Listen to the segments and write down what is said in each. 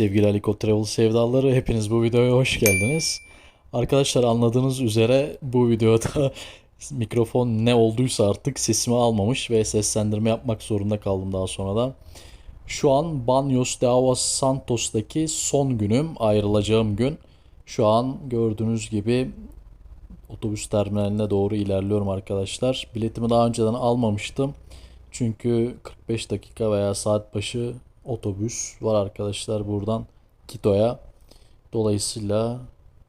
Sevgili Aliko Travel sevdaları hepiniz bu videoya hoş geldiniz. Arkadaşlar anladığınız üzere bu videoda mikrofon ne olduysa artık sesimi almamış ve seslendirme yapmak zorunda kaldım daha sonradan. Şu an Banyos de Aguas Santos'taki son günüm, ayrılacağım gün. Şu an gördüğünüz gibi otobüs terminaline doğru ilerliyorum arkadaşlar. Biletimi daha önceden almamıştım. Çünkü 45 dakika veya saat başı otobüs var arkadaşlar buradan Quito'ya. Dolayısıyla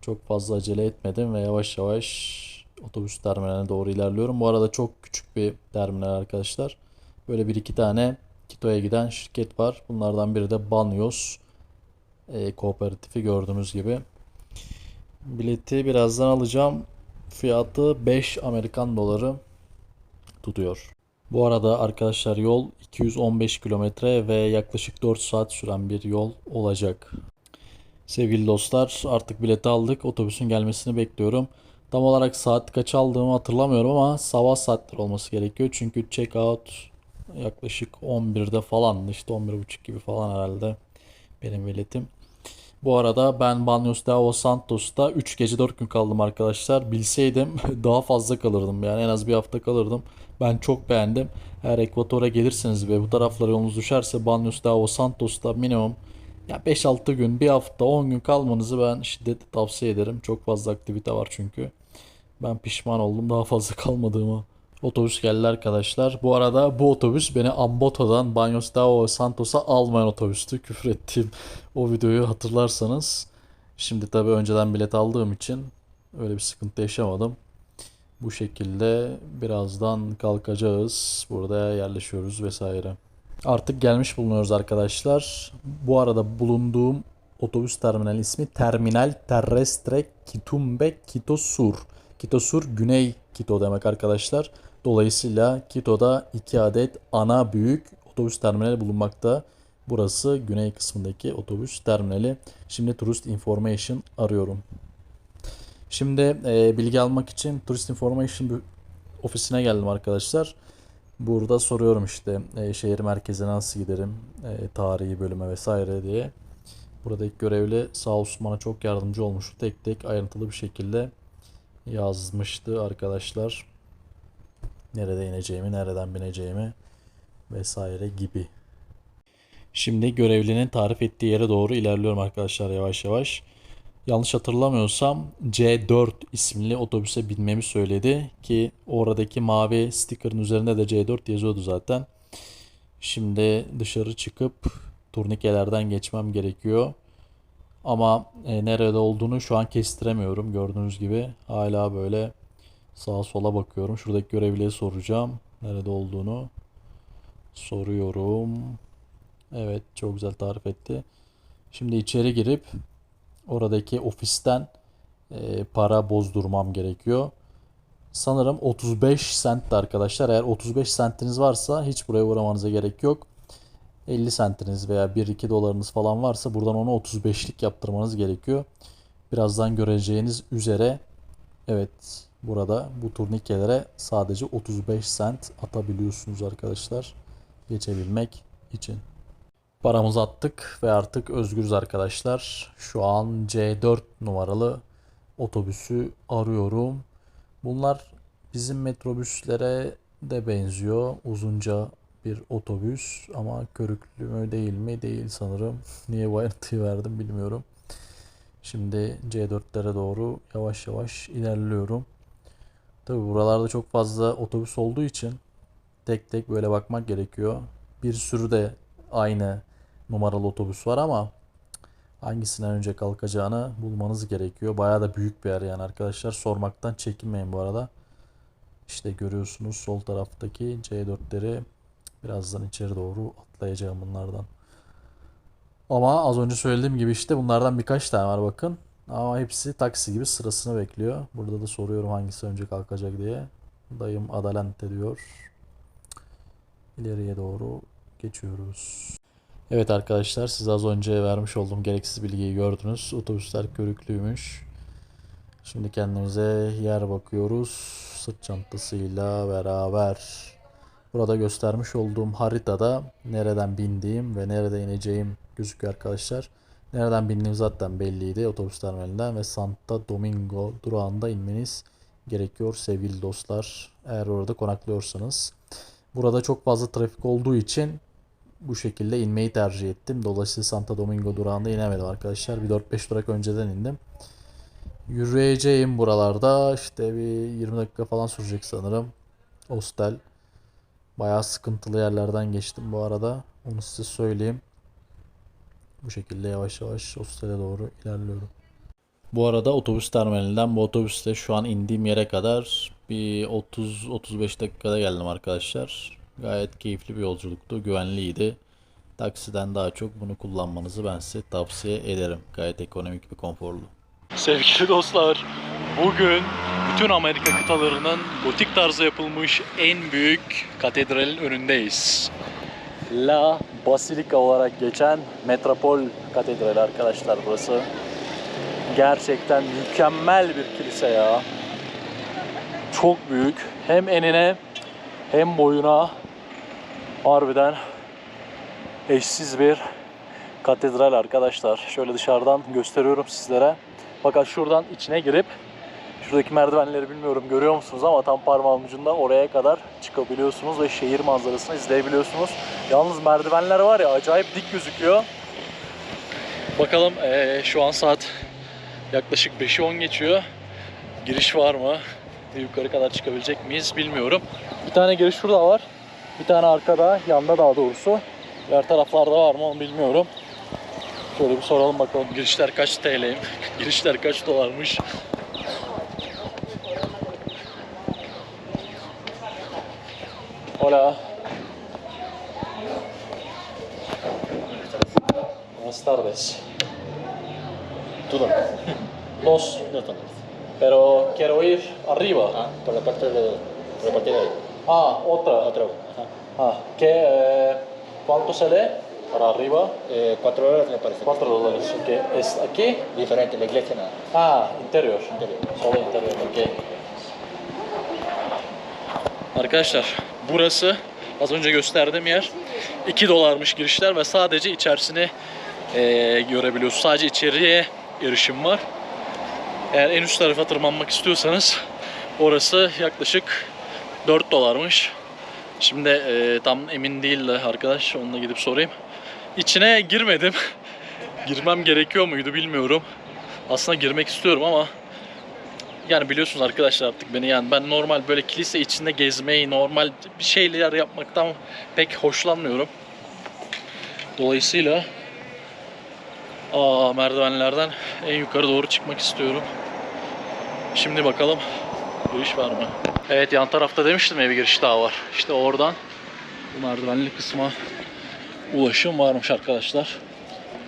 çok fazla acele etmedim ve yavaş yavaş otobüs terminaline doğru ilerliyorum. Bu arada çok küçük bir terminal arkadaşlar. Böyle bir iki tane Quito'ya giden şirket var. Bunlardan biri de Banyos e, kooperatifi gördüğünüz gibi. Bileti birazdan alacağım. Fiyatı 5 Amerikan doları tutuyor. Bu arada arkadaşlar yol 215 kilometre ve yaklaşık 4 saat süren bir yol olacak. Sevgili dostlar artık bileti aldık. Otobüsün gelmesini bekliyorum. Tam olarak saat kaç aldığımı hatırlamıyorum ama sabah saatler olması gerekiyor. Çünkü check out yaklaşık 11'de falan işte 11.30 gibi falan herhalde benim biletim. Bu arada ben Banos de Agua Santos'ta 3 gece 4 gün kaldım arkadaşlar. Bilseydim daha fazla kalırdım. Yani en az bir hafta kalırdım. Ben çok beğendim. Eğer Ekvator'a gelirseniz ve bu taraflara yolunuz düşerse Banos Agua Santos'ta minimum ya 5-6 gün, bir hafta, 10 gün kalmanızı ben şiddetle tavsiye ederim. Çok fazla aktivite var çünkü. Ben pişman oldum daha fazla kalmadığımı. Otobüs geldi arkadaşlar. Bu arada bu otobüs beni Amboto'dan Banyos de Agua Santos'a almayan otobüstü. Küfür ettiğim o videoyu hatırlarsanız. Şimdi tabii önceden bilet aldığım için öyle bir sıkıntı yaşamadım. Bu şekilde birazdan kalkacağız. Burada yerleşiyoruz vesaire. Artık gelmiş bulunuyoruz arkadaşlar. Bu arada bulunduğum otobüs terminal ismi Terminal Terrestre Kitumbe Quito Sur. Quito Sur Güney Quito demek arkadaşlar. Dolayısıyla Quito'da iki adet ana büyük otobüs terminali bulunmakta. Burası güney kısmındaki otobüs terminali. Şimdi Tourist Information arıyorum. Şimdi e, bilgi almak için Tourist Information ofisine geldim arkadaşlar. Burada soruyorum işte e, şehir merkezine nasıl giderim, e, tarihi bölüme vesaire diye. Buradaki görevli sağ olsun bana çok yardımcı olmuştu. Tek tek ayrıntılı bir şekilde yazmıştı arkadaşlar. Nerede ineceğimi, nereden bineceğimi vesaire gibi. Şimdi görevlinin tarif ettiği yere doğru ilerliyorum arkadaşlar yavaş yavaş. Yanlış hatırlamıyorsam C4 isimli otobüse binmemi söyledi ki oradaki mavi sticker'ın üzerinde de C4 yazıyordu zaten. Şimdi dışarı çıkıp turnikelerden geçmem gerekiyor. Ama e, nerede olduğunu şu an kestiremiyorum. Gördüğünüz gibi hala böyle sağa sola bakıyorum. Şuradaki görevliye soracağım nerede olduğunu. Soruyorum. Evet çok güzel tarif etti. Şimdi içeri girip oradaki ofisten e, para bozdurmam gerekiyor. Sanırım 35 sentti arkadaşlar. Eğer 35 sentiniz varsa hiç buraya uğramanıza gerek yok. 50 sentiniz veya 1-2 dolarınız falan varsa buradan onu 35'lik yaptırmanız gerekiyor. Birazdan göreceğiniz üzere evet burada bu turnikelere sadece 35 sent atabiliyorsunuz arkadaşlar. Geçebilmek için. Paramızı attık ve artık özgürüz arkadaşlar. Şu an C4 numaralı otobüsü arıyorum. Bunlar bizim metrobüslere de benziyor. Uzunca bir otobüs ama körüklü mü değil mi? Değil sanırım. Niye bu ayrıntıyı verdim bilmiyorum. Şimdi C4'lere doğru yavaş yavaş ilerliyorum. Tabi buralarda çok fazla otobüs olduğu için tek tek böyle bakmak gerekiyor. Bir sürü de aynı numaralı otobüs var ama hangisinden önce kalkacağını bulmanız gerekiyor. Bayağı da büyük bir yer yani arkadaşlar. Sormaktan çekinmeyin bu arada. İşte görüyorsunuz sol taraftaki C4'leri birazdan içeri doğru atlayacağım bunlardan. Ama az önce söylediğim gibi işte bunlardan birkaç tane var bakın. Ama hepsi taksi gibi sırasını bekliyor. Burada da soruyorum hangisi önce kalkacak diye. Dayım Adalente diyor. İleriye doğru geçiyoruz. Evet arkadaşlar siz az önce vermiş olduğum gereksiz bilgiyi gördünüz. Otobüsler körüklüymüş. Şimdi kendimize yer bakıyoruz. Sırt çantasıyla beraber. Burada göstermiş olduğum haritada nereden bindiğim ve nerede ineceğim gözüküyor arkadaşlar. Nereden bindiğim zaten belliydi otobüs terminalinden ve Santa Domingo durağında inmeniz gerekiyor sevgili dostlar. Eğer orada konaklıyorsanız. Burada çok fazla trafik olduğu için bu şekilde inmeyi tercih ettim. Dolayısıyla Santa Domingo durağında inemedim arkadaşlar. Bir 4-5 durak önceden indim. Yürüyeceğim buralarda. İşte bir 20 dakika falan sürecek sanırım. Hostel. Bayağı sıkıntılı yerlerden geçtim bu arada. Onu size söyleyeyim. Bu şekilde yavaş yavaş hostele doğru ilerliyorum. Bu arada otobüs terminalinden bu otobüste şu an indiğim yere kadar bir 30-35 dakikada geldim arkadaşlar. Gayet keyifli bir yolculuktu, güvenliydi. Taksiden daha çok bunu kullanmanızı ben size tavsiye ederim. Gayet ekonomik ve konforlu. Sevgili dostlar, bugün bütün Amerika kıtalarının gotik tarzı yapılmış en büyük katedralin önündeyiz. La Basilica olarak geçen Metropol Katedrali arkadaşlar burası. Gerçekten mükemmel bir kilise ya. Çok büyük. Hem enine hem boyuna harbiden eşsiz bir katedral arkadaşlar. Şöyle dışarıdan gösteriyorum sizlere. Fakat şuradan içine girip şuradaki merdivenleri bilmiyorum görüyor musunuz ama tam parmağım ucunda oraya kadar çıkabiliyorsunuz ve şehir manzarasını izleyebiliyorsunuz. Yalnız merdivenler var ya acayip dik gözüküyor. Bakalım eee, şu an saat yaklaşık 5'i 10 geçiyor. Giriş var mı? Yukarı kadar çıkabilecek miyiz bilmiyorum. Bir tane giriş şurada var. Bir tane arkada, yanda daha doğrusu. Diğer taraflarda var mı onu bilmiyorum. Şöyle bir soralım bakalım girişler kaç TL, girişler kaç dolarmış. Hola. Buenas tardes. ¿Tú dónde? Dos, No dónde. pero quiero ir arriba. Ah, por la parte de, por la parte de ahí. Ah, otra. Otra. Ah, ¿qué, eh, ¿Cuánto sale para arriba? Eh, cuatro horas me parece. 4 dólares. ok. ¿Es aquí? Diferente, la iglesia nada. Ah, interior. Interior. Solo interior, ok. Arkadaşlar burası az önce gösterdiğim yer 2 dolarmış girişler ve sadece içerisini eee görebiliyorsunuz. Sadece içeriye erişim var. Eğer en üst tarafa tırmanmak istiyorsanız orası yaklaşık 4 dolarmış. Şimdi eee, tam emin değil de arkadaş onunla gidip sorayım. İçine girmedim. Girmem gerekiyor muydu bilmiyorum. Aslında girmek istiyorum ama yani biliyorsunuz arkadaşlar artık beni yani ben normal böyle kilise içinde gezmeyi, normal bir şeyler yapmaktan pek hoşlanmıyorum. Dolayısıyla aa, merdivenlerden en yukarı doğru çıkmak istiyorum. Şimdi bakalım giriş var mı? Evet yan tarafta demiştim ya bir giriş daha var. İşte oradan bu merdivenli kısma ulaşım varmış arkadaşlar.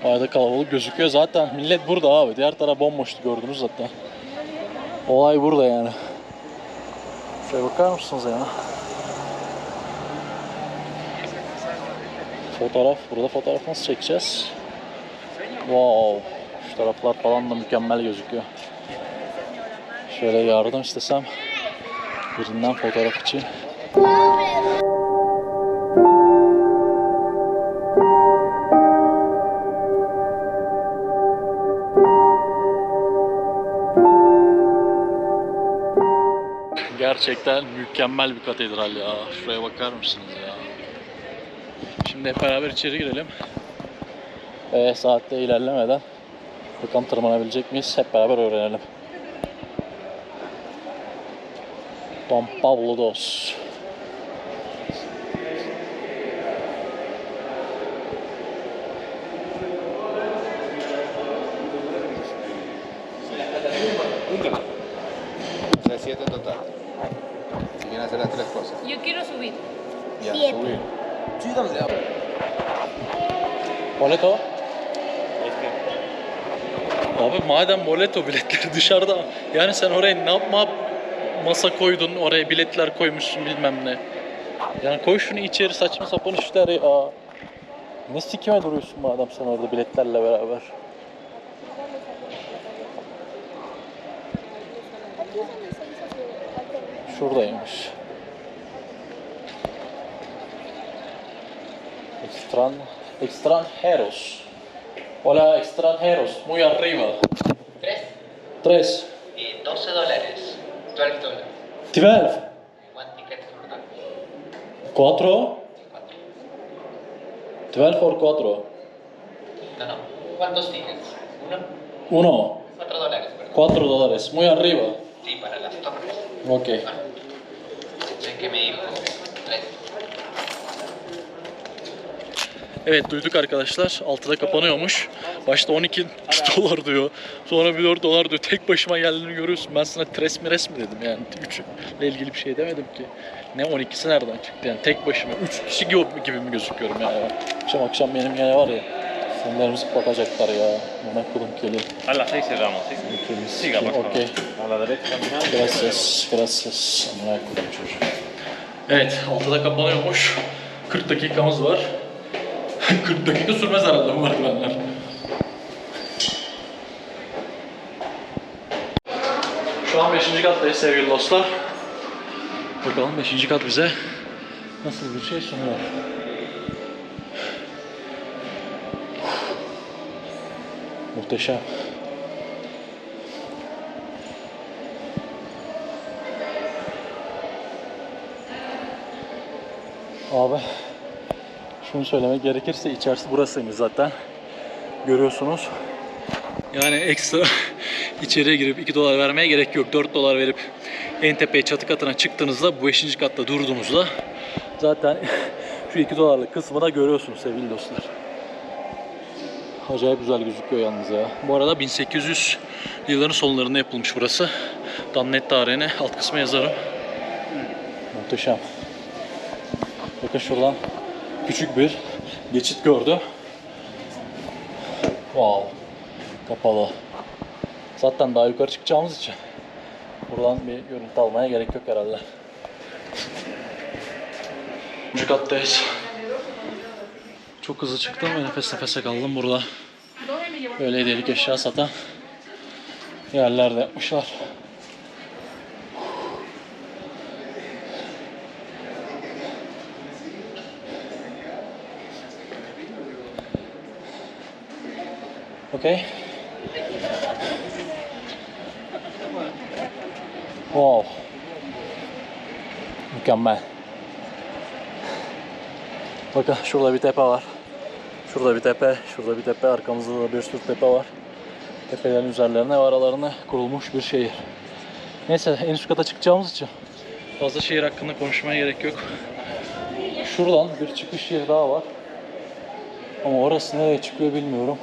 Bayağı da kalabalık gözüküyor. Zaten millet burada abi. Diğer taraf bomboştu gördünüz zaten. Olay burada yani. Şöyle bakar mısınız ya? Fotoğraf. Burada fotoğraf nasıl çekeceğiz? Wow. Şu taraflar falan da mükemmel gözüküyor. Şöyle yardım istesem birinden fotoğraf için. Gerçekten mükemmel bir katedral ya. Şuraya bakar mısınız ya? Şimdi hep beraber içeri girelim. Ve saatte ilerlemeden bakalım tırmanabilecek miyiz? Hep beraber öğrenelim. Don Pablo Dos. O sea, siete en total. Si quieren hacer las tres cosas. Yo quiero subir. Ya, Siete. subir. Boleto. Abi madem boleto biletleri dışarıda yani sen oraya ne yapma masa koydun oraya biletler koymuşsun bilmem ne. Yani koy şunu içeri saçma sapan işler ya. Ne sikime duruyorsun madem sen orada biletlerle beraber. Şuradaymış. Extran, extranjeros. Hola, extranjeros. Muy arriba. Tres Tres. y 12 dólares. 12 dólares. Twelve. One ticket for that. Cuatro. Cuatro. Twelve or cuatro. No, no. ¿Cuántos tickets? Uno. Uno. Cuatro dólares, perdón. Cuatro dólares. Muy arriba. Sí, para las torres. Ok. Bueno. Sé que me dijo Evet duyduk arkadaşlar. 6'da kapanıyormuş. Başta 12 dolar diyor. Sonra bir 4 dolar diyor. Tek başıma geldiğini görüyorsun. Ben sana tres mi res mi dedim yani. 3 ile ilgili bir şey demedim ki. Ne 12'si nereden çıktı yani tek başıma. 3 kişi gibi, mi gözüküyorum yani. Akşam akşam benim yine var ya. Sonlarımızı bakacaklar ya. Buna kulum keli. A las 6 cerramos, ¿sí? Siga, favor. Okey. Gracias, gracias. Amına koyayım çocuğu. Evet, 6'da kapanıyormuş. 40 dakikamız var. 40 dakika sürmez herhalde bu merdivenler. Şu an 5. kattayız sevgili dostlar. Bakalım 5. kat bize nasıl bir şey sunuyor. Muhteşem. Abi şunu söylemek gerekirse içerisi burasıymış zaten. Görüyorsunuz. Yani ekstra içeriye girip 2 dolar vermeye gerek yok. 4 dolar verip en tepeye çatı katına çıktığınızda bu 5. katta durduğunuzda zaten şu 2 dolarlık kısmı da görüyorsunuz sevgili dostlar. Acayip güzel gözüküyor yalnız ya. Bu arada 1800 yılların sonlarında yapılmış burası. Tam net tarihini alt kısma yazarım. Muhteşem. Bakın şuradan küçük bir geçit gördüm. Wow. Kapalı. Zaten daha yukarı çıkacağımız için buradan bir görüntü almaya gerek yok herhalde. Üçüncü kattayız. Çok hızlı çıktım ve nefes nefese kaldım burada. Böyle hediyelik eşya satan yerler yapmışlar. Okey. Wow. Mükemmel. Bakın şurada bir tepe var. Şurada bir tepe, şurada bir tepe, arkamızda da bir sürü tepe var. Tepelerin üzerlerine ve aralarına kurulmuş bir şehir. Neyse en üst kata çıkacağımız için fazla şehir hakkında konuşmaya gerek yok. Şuradan bir çıkış yeri daha var. Ama orası nereye çıkıyor bilmiyorum.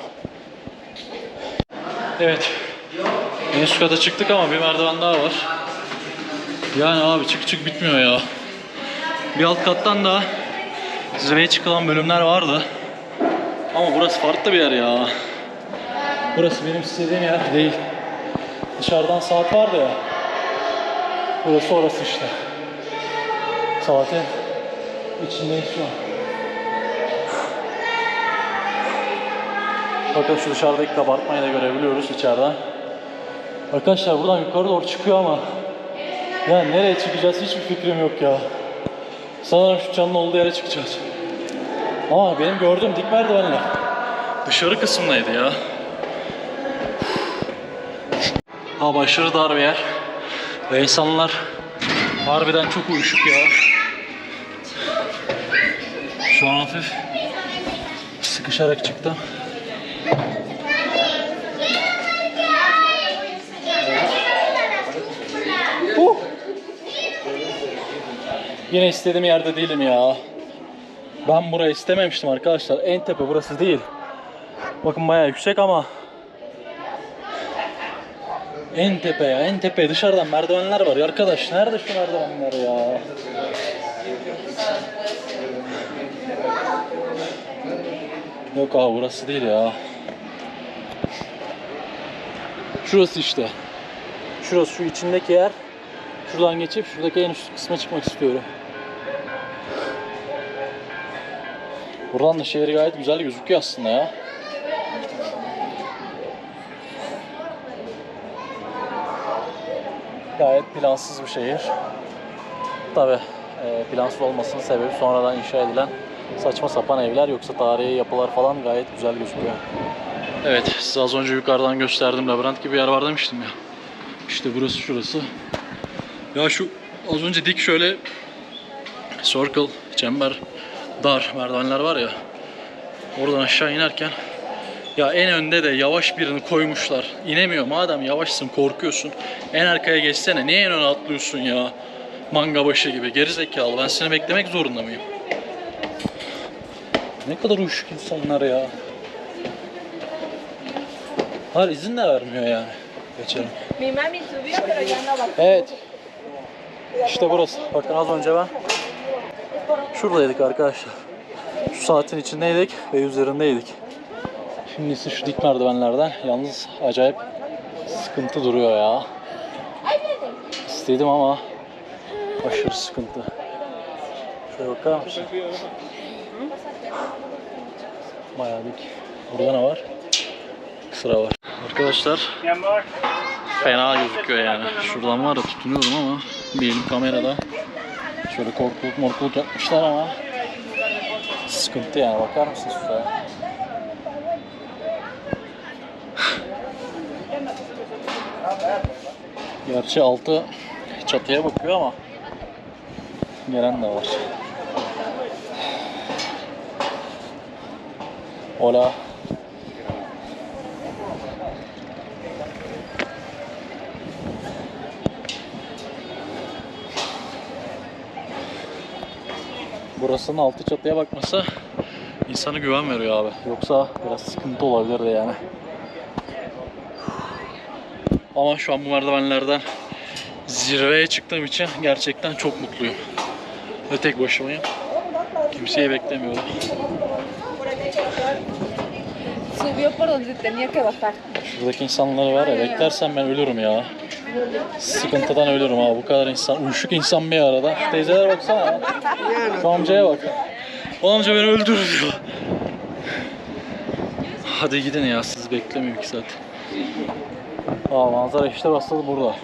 Evet. En üst kata çıktık ama bir merdiven daha var. Yani abi çık çık bitmiyor ya. Bir alt kattan da zirveye çıkılan bölümler vardı. Ama burası farklı bir yer ya. Burası benim istediğim yer değil. Dışarıdan saat vardı ya. Burası orası işte. Saatin içindeyiz şu an. Bakın şu dışarıdaki kabartmayı da görebiliyoruz içeriden. Arkadaşlar buradan yukarı doğru çıkıyor ama ya nereye çıkacağız hiçbir fikrim yok ya. Sanırım şu çanın olduğu yere çıkacağız. Ama benim gördüğüm dik merdivenler dışarı kısımdaydı ya. Ama aşırı dar bir yer. Ve insanlar harbiden çok uyuşuk ya. Şu an hafif sıkışarak çıktım. Yine istediğim yerde değilim ya. Ben burayı istememiştim arkadaşlar. En tepe burası değil. Bakın bayağı yüksek ama en tepe ya, en tepe. Dışarıdan merdivenler var ya arkadaş. Nerede şu merdivenler ya? Yok abi burası değil ya. Şurası işte. Şurası şu içindeki yer. Şuradan geçip şuradaki en üst kısma çıkmak istiyorum. Buradan da şehir gayet güzel gözüküyor aslında ya. Gayet plansız bir şehir. Tabi plansız olmasının sebebi sonradan inşa edilen saçma sapan evler yoksa tarihi yapılar falan gayet güzel gözüküyor. Evet, size az önce yukarıdan gösterdim labirent gibi bir yer var demiştim ya. İşte burası şurası. Ya şu az önce dik şöyle circle, çember, dar merdivenler var ya. Oradan aşağı inerken ya en önde de yavaş birini koymuşlar. İnemiyor. Madem yavaşsın, korkuyorsun. En arkaya geçsene. Niye en öne atlıyorsun ya? Manga başı gibi. Geri zekalı. Ben seni beklemek zorunda mıyım? Ne kadar uyuşuk insanlar ya. Hayır izin de vermiyor yani. Geçelim. Evet. İşte burası. Bakın az önce ben şuradaydık arkadaşlar. Şu saatin içindeydik ve üzerindeydik. Şimdi ise şu dik merdivenlerden yalnız acayip sıkıntı duruyor ya. İstedim ama aşırı sıkıntı. Şuraya bakar mısın? Bayağı dik. Burada ne var? Sıra var. Arkadaşlar fena gözüküyor yani. Şuradan var ya tutunuyorum ama bir elim kamerada. Şöyle korkuluk morkuluk yapmışlar ama sıkıntı yani bakar mısınız şuraya? Gerçi altı çatıya bakıyor ama gelen de var. Hola. Burasının altı çatıya bakması insana güven veriyor abi. Yoksa biraz sıkıntı olabilirdi yani. Ama şu an bu merdivenlerden zirveye çıktığım için gerçekten çok mutluyum. Ve tek başımayım. Kimseyi beklemiyorum. Subió por donde tenía que bajar. Şuradaki insanları var ya beklersem ben ölürüm ya. Sıkıntıdan ölürüm ha. Bu kadar insan, uyuşuk insan bir arada. Şu teyzelere baksana. Şu amcaya bak. O amca beni öldürür ya. Hadi gidin ya siz beklemiyorum ki zaten. Aa manzara işte basılı burada.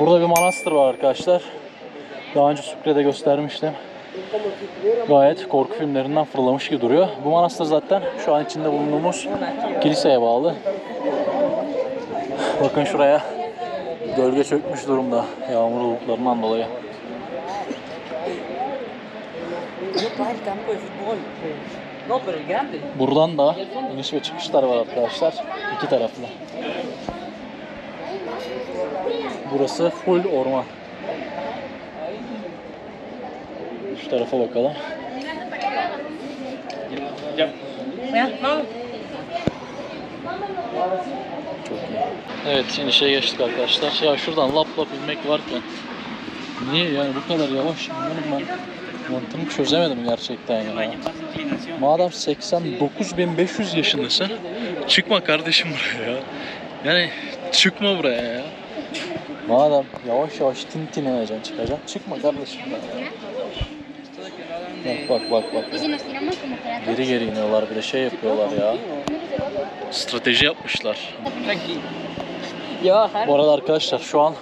Burada bir manastır var arkadaşlar. Daha önce Sükre'de göstermiştim. Gayet korku filmlerinden fırlamış gibi duruyor. Bu manastır zaten şu an içinde bulunduğumuz kiliseye bağlı. Bakın şuraya. Gölge çökmüş durumda yağmur bulutlarından dolayı. Buradan da iniş ve çıkışlar var arkadaşlar. İki taraflı. Burası full orman. Şu tarafa bakalım. Çok iyi. Evet inişe geçtik arkadaşlar. Ya şuradan lap lap inmek varken niye yani bu kadar yavaş inmenin ben mantığını çözemedim gerçekten ya. Madem 89.500 yaşındasın çıkma kardeşim buraya ya. Yani çıkma buraya ya. Madem yavaş yavaş tin tin ineceksin çıkacaksın çıkma kardeşim ya. Bak bak bak bak. Geri geri iniyorlar bir de şey yapıyorlar ya. Strateji yapmışlar. Bu arada arkadaşlar şu an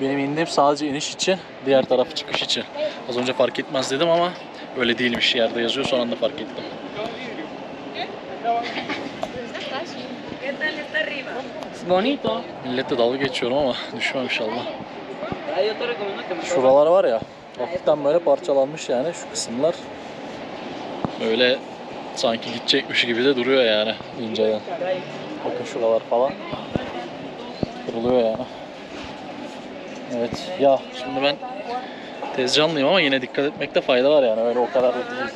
benim indiğim sadece iniş için, diğer tarafı çıkış için. Az önce fark etmez dedim ama öyle değilmiş. Yerde yazıyor son anda fark ettim. Bonito. Milletle dalga geçiyorum ama düşmem inşallah. Ah, Şuralar var ya, hafiften böyle parçalanmış yani şu kısımlar. Böyle sanki gidecekmiş gibi de duruyor yani inceden. Bakın şuralar falan. Kırılıyor yani. Evet ya şimdi ben tezcanlıyım ama yine dikkat etmekte fayda var yani öyle o kadar da değil.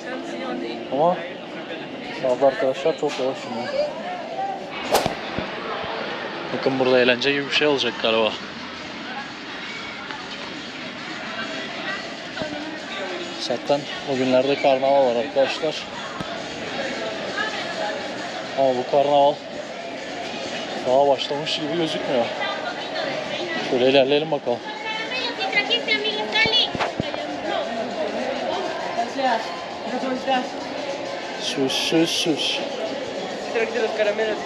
Ama bazı arkadaşlar çok yavaş iniyor. Bakın burada eğlence gibi bir şey olacak galiba. Zaten o günlerde karnaval var arkadaşlar. Ama bu karnaval daha başlamış gibi gözükmüyor. Şöyle ilerleyelim bakalım. Trajiste los caramelos.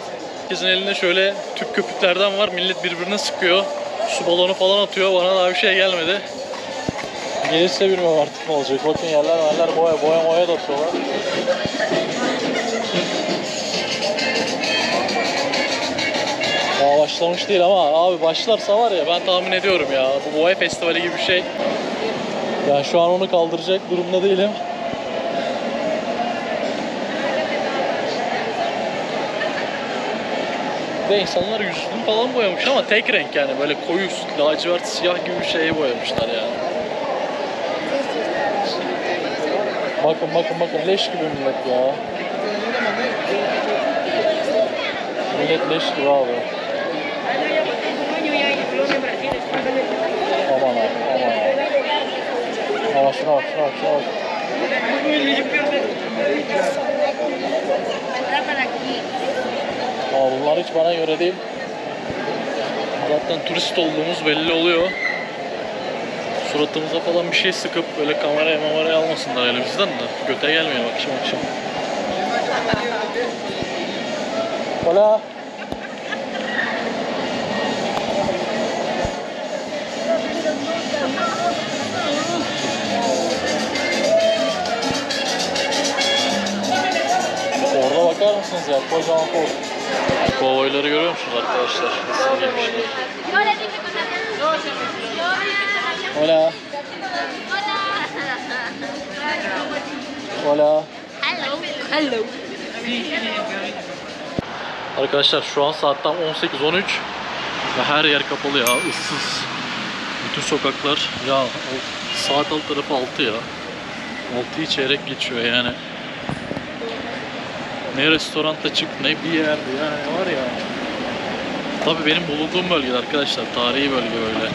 Herkesin elinde şöyle tüp köpüklerden var. Millet birbirine sıkıyor. Su balonu falan atıyor. Bana daha bir şey gelmedi. Gelirse bilmiyorum artık ne olacak. Bakın yerler yerler boya boya boya da atıyorlar. başlamış değil ama abi başlarsa var ya ben tahmin ediyorum ya. Bu Boğa Festivali gibi bir şey. Yani şu an onu kaldıracak durumda değilim. Ve insanlar yüzünü falan boyamış ama tek renk yani böyle koyu lacivert siyah gibi bir şeye boyamışlar yani. Bakın bakın bakın leş gibi millet ya. Millet leş gibi abi. Aman abi aman abi. Ama şuna bak şuna bak şuna bak. Ama bunlar hiç bana göre değil. Zaten turist olduğumuz belli oluyor. Suratımıza falan bir şey sıkıp böyle kameraya mameraya almasınlar elimizden de. Göte gelmeyelim akşam akşam. Hola. Orada bakar mısınız ya? Kocaman kol. Kovboyları görüyor musunuz arkadaşlar? Nasıl gelmişler? Hola, Hola. Hola. Hello. Hello. Arkadaşlar şu an saat tam 18.13 ve her yer kapalı ya ıssız. Bütün sokaklar ya saat alt tarafı 6 ya. 6'yı çeyrek geçiyor yani. Ne restoranta çık ne bir yerde yani var ya. Tabii benim bulunduğum bölgede arkadaşlar tarihi bölge böyle.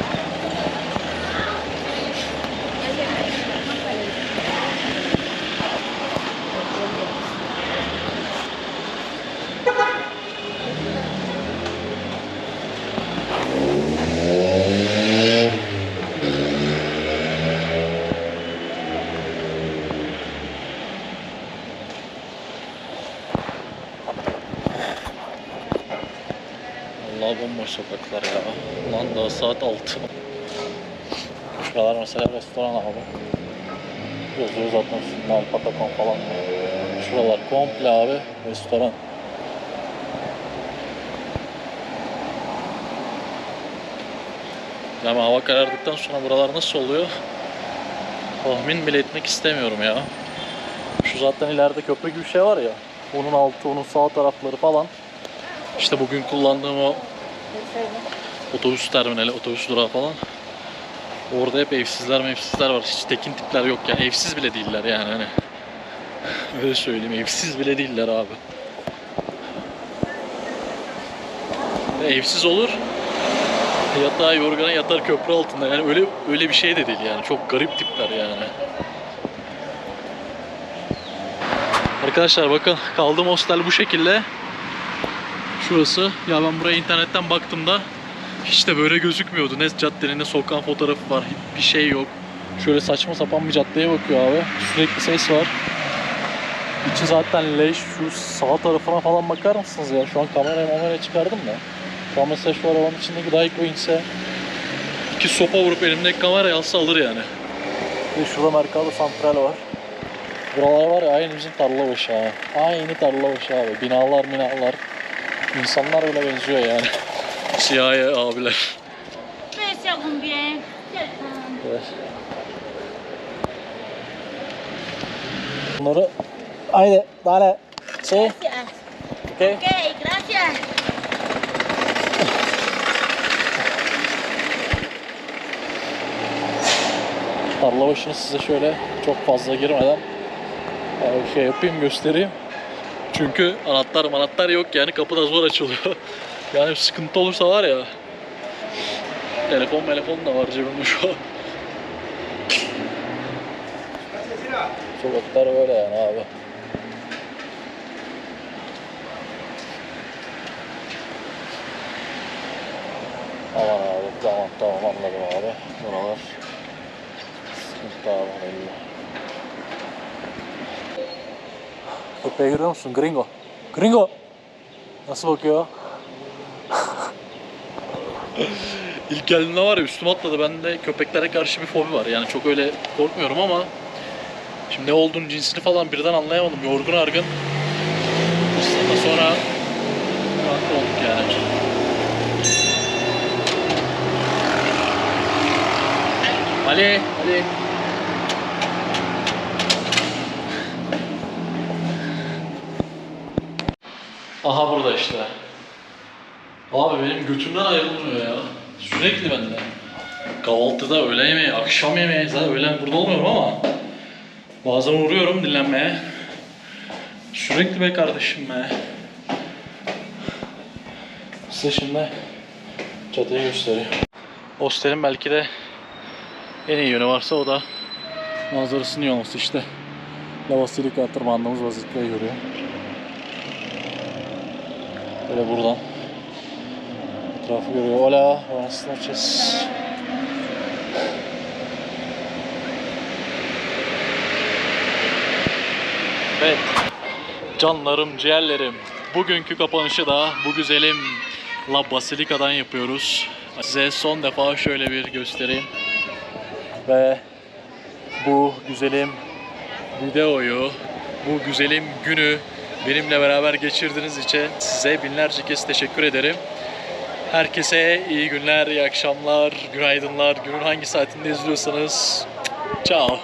Allah bomboş sokaklar ya. Lan 6. Şuralar mesela restoran abi. Zaten üstünde Patagon falan. Şuralar komple abi restoran. Yani hava karardıktan sonra buralar nasıl oluyor? Tahmin bile etmek istemiyorum ya. Şu zaten ileride köprü gibi bir şey var ya. Onun altı, onun sağ tarafları falan. İşte bugün kullandığım o otobüs terminali, otobüs durağı falan. Orada hep evsizler mevsizler var. Hiç tekin tipler yok yani. Evsiz bile değiller yani hani. Öyle söyleyeyim. Evsiz bile değiller abi. Evsiz olur. Yatağa yorgana yatar köprü altında. Yani öyle öyle bir şey de değil yani. Çok garip tipler yani. Arkadaşlar bakın kaldığım hostel bu şekilde. Şurası. Ya ben buraya internetten baktığımda hiç de böyle gözükmüyordu. Ne caddenin ne sokağın fotoğrafı var. Bir şey yok. Şöyle saçma sapan bir caddeye bakıyor abi. Sürekli ses var. İçi zaten leş. Şu sağ tarafına falan bakar mısınız ya? Şu an kamerayı mameraya çıkardım da. Şu an mesela şu arabanın içindeki Daiko inse iki sopa vurup elimdeki kamerayı alsa alır yani. Ve şurada Mercado Central var. Buralar var ya aynı bizim tarla başı ha. Aynı tarla başı abi. Binalar binalar. İnsanlar bile benziyor yani. Siyahi abiler. Evet. Bunları haydi dale şey Gracias. okey. Ok, gracias. Tarla başını size şöyle çok fazla girmeden e, şey yapayım göstereyim. Çünkü anahtar manahtar yok yani kapı da zor açılıyor. yani sıkıntı olursa var ya telefon telefon da var cebimde şu an. Sokaklar böyle yani abi. Aman abi tamam tamam anladım abi. Buralar sıkıntı abi. Köpeği görüyor musun? Gringo. Gringo! Nasıl bakıyor? İlk geldiğimde var ya üstüme atladı. Bende köpeklere karşı bir fobi var. Yani çok öyle korkmuyorum ama şimdi ne olduğunu cinsini falan birden anlayamadım. Yorgun argın. Aslında sonra rahat olduk yani. Ali, Ali. Aha burada işte. Abi benim götümden ayrılmıyor ya. Sürekli bende. Kahvaltıda, öğle yemeği, akşam yemeği. Zaten öğlen burada olmuyorum ama bazen uğruyorum dinlenmeye. Sürekli be kardeşim be. Size şimdi çatıyı göstereyim. Hostelin belki de en iyi yönü varsa o da manzarasının iyi olması işte. La Basilica tırmandığımız Basilica'yı görüyor. Böyle buradan etrafı görüyor. Hola, buenas noches. Evet. Canlarım, ciğerlerim. Bugünkü kapanışı da bu güzelim La Basilica'dan yapıyoruz. Size son defa şöyle bir göstereyim. Ve bu güzelim videoyu, bu güzelim günü benimle beraber geçirdiğiniz için size binlerce kez teşekkür ederim. Herkese iyi günler, iyi akşamlar, günaydınlar. Günün hangi saatinde izliyorsanız. Ciao.